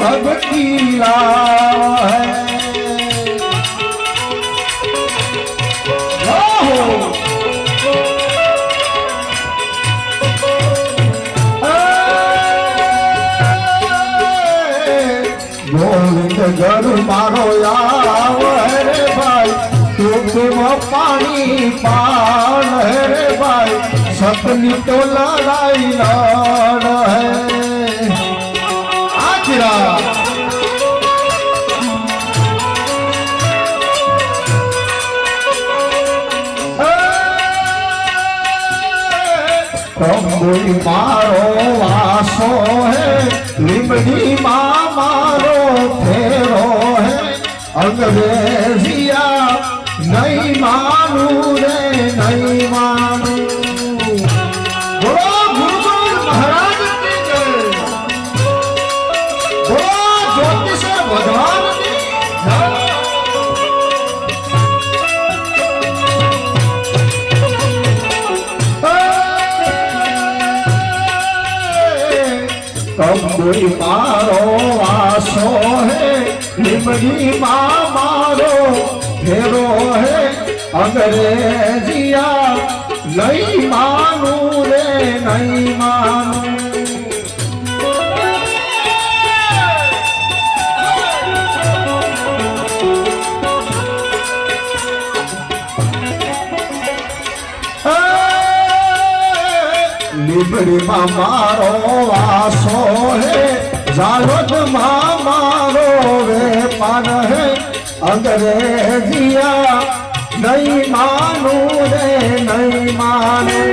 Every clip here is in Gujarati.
भक्ति लाव है हो ગોવિંદ ઘર મારો આવ રે ભાઈ ટૂંકમાં પાણી પાણ રે ભાઈ સપની તો લડાઈ લડ હે કંબોઈ મારો વાસો હે લીમડી માં મારો ફેરો હે. અંગ્રેજિયા નહીં માનું રે. કંબુઈ મારો વાસો હે, લીમડી માં મારો ફેરો હે, અંગ્રેજિયા નહીં માનું રે, નહીં માનું. લીબડીમાં મારો વાસો હે. ઝાલોદમાં મારો વેપાર હે. અંગ્રેજીયા નહીં માનું રે નહીં માનું.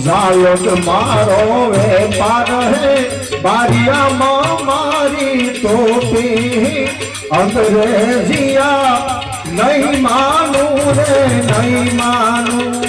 જાયક મારો વેપાર હે બારિયામાં મારી ટોપી અંગ્રેજિયા નહીં માનું રે નહીં માનું